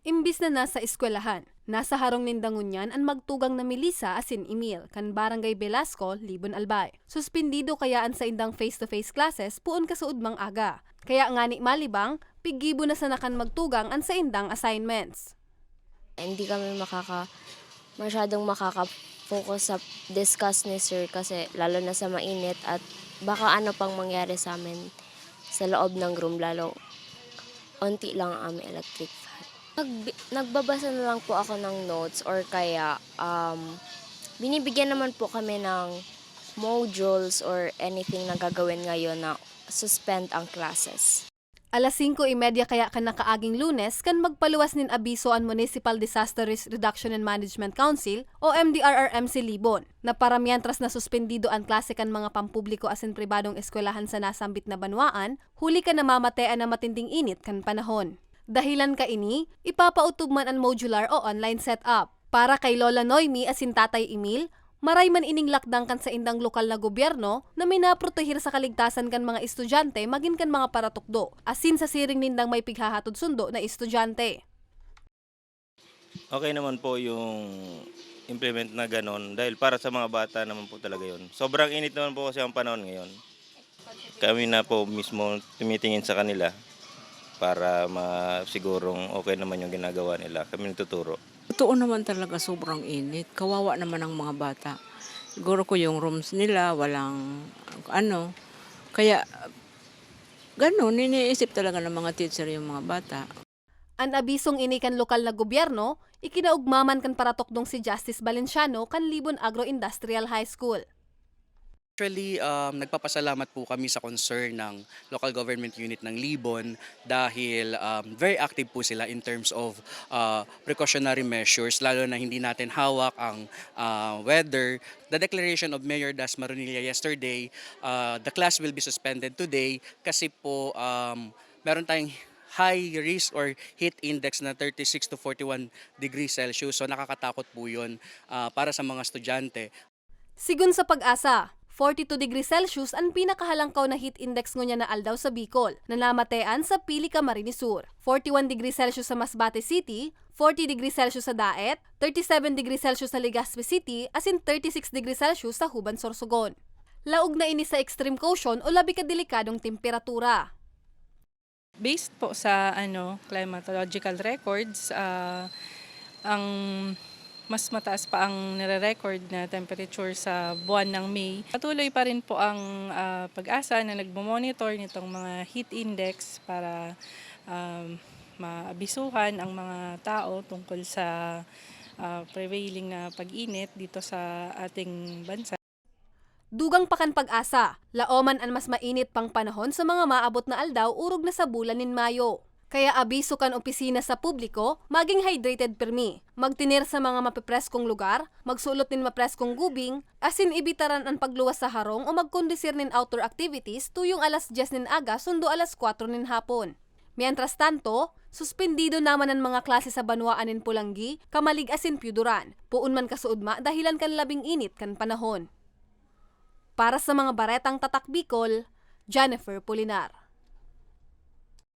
Imbis na nasa eskwelahan, nasa harong nindangunyan ang magtugang na Melissa asin Emil kan Barangay Velasco, Libon Albay. Suspindido kayaan sa indang face-to-face classes puon kasuod mang aga. Kaya ngani malibang, pigibo na sa nakan magtugang an sa indang assignments. hindi kami makaka masyadong makaka-focus sa discuss ni sir kasi lalo na sa mainit at baka ano pang mangyari sa amin sa loob ng room lalo onti lang ang electric. Nag, nagbabasa na lang po ako ng notes or kaya um, binibigyan naman po kami ng modules or anything na gagawin ngayon na suspend ang classes. Alas 5.30 kaya kan nakaaging lunes kan magpaluwas nin abiso ang Municipal Disaster Risk Reduction and Management Council o MDRRMC Libon na paramiantras na suspendido ang klase kan mga pampubliko asin pribadong eskwelahan sa nasambit na banwaan, huli ka namamatean na matinding init kan panahon. Dahilan ka ini, ipapautog man ang modular o online setup. Para kay Lola Noemi asin Tatay Emil, Maray man ining lakdang kan sa indang lokal na gobyerno na minaprotehir sa kaligtasan kan mga estudyante magin kan mga paratukdo, asin sa siring nindang may pighahatod sundo na estudyante. Okay naman po yung implement na ganon dahil para sa mga bata naman po talaga yun. Sobrang init naman po kasi ang panahon ngayon. Kami na po mismo tumitingin sa kanila para masigurong okay naman yung ginagawa nila. Kami nagtuturo. Totoo naman talaga sobrang init. Kawawa naman ang mga bata. Siguro ko yung rooms nila, walang ano. Kaya, ganun, iniisip talaga ng mga teacher yung mga bata. An abisong ini kan lokal na gobyerno, ikinaugmaman kan paratokdong si Justice Valenciano kan Libon Agro-Industrial High School. Actually, um, nagpapasalamat po kami sa concern ng local government unit ng Libon dahil um, very active po sila in terms of uh, precautionary measures, lalo na hindi natin hawak ang uh, weather. The declaration of Mayor Das Marunilla yesterday, uh, the class will be suspended today kasi po um, meron tayong high risk or heat index na 36 to 41 degrees Celsius. So nakakatakot po yun uh, para sa mga estudyante. Sigun sa pag-asa, 42 degrees Celsius ang pinakahalangkaw na heat index ngunya na aldaw sa Bicol, na namatean sa Pili Camarines Sur. 41 degrees Celsius sa Masbate City, 40 degrees Celsius sa Daet, 37 degrees Celsius sa Legazpi City, asin 36 degrees Celsius sa Huban Sorsogon. Laog na ini sa extreme caution o labi ka delikadong temperatura. Based po sa ano climatological records, ah, ang mas mataas pa ang nire-record na temperature sa buwan ng May. Patuloy pa rin po ang ah, pag-asa na nagmo-monitor nitong mga heat index para um, maabisuhan ang mga tao tungkol sa ah, prevailing na pag-init dito sa ating bansa. Dugang pakan pag-asa, laoman ang mas mainit pang panahon sa mga maabot na aldaw urog na sa bulan nin Mayo. Kaya abiso kan opisina sa publiko, maging hydrated permi, magtinir sa mga mapipreskong lugar, magsulot nin mapreskong gubing, asin ibitaran ang pagluwas sa harong o magkondisir nin outdoor activities tuyong alas 10 nin aga sundo alas 4 nin hapon. Mientras tanto, suspendido naman ang mga klase sa banwaan nin Pulanggi, Kamalig asin Pyuduran, puun man kasuudma dahilan kan labing init kan panahon. Para sa mga baretang tatak Bicol, Jennifer Polinar.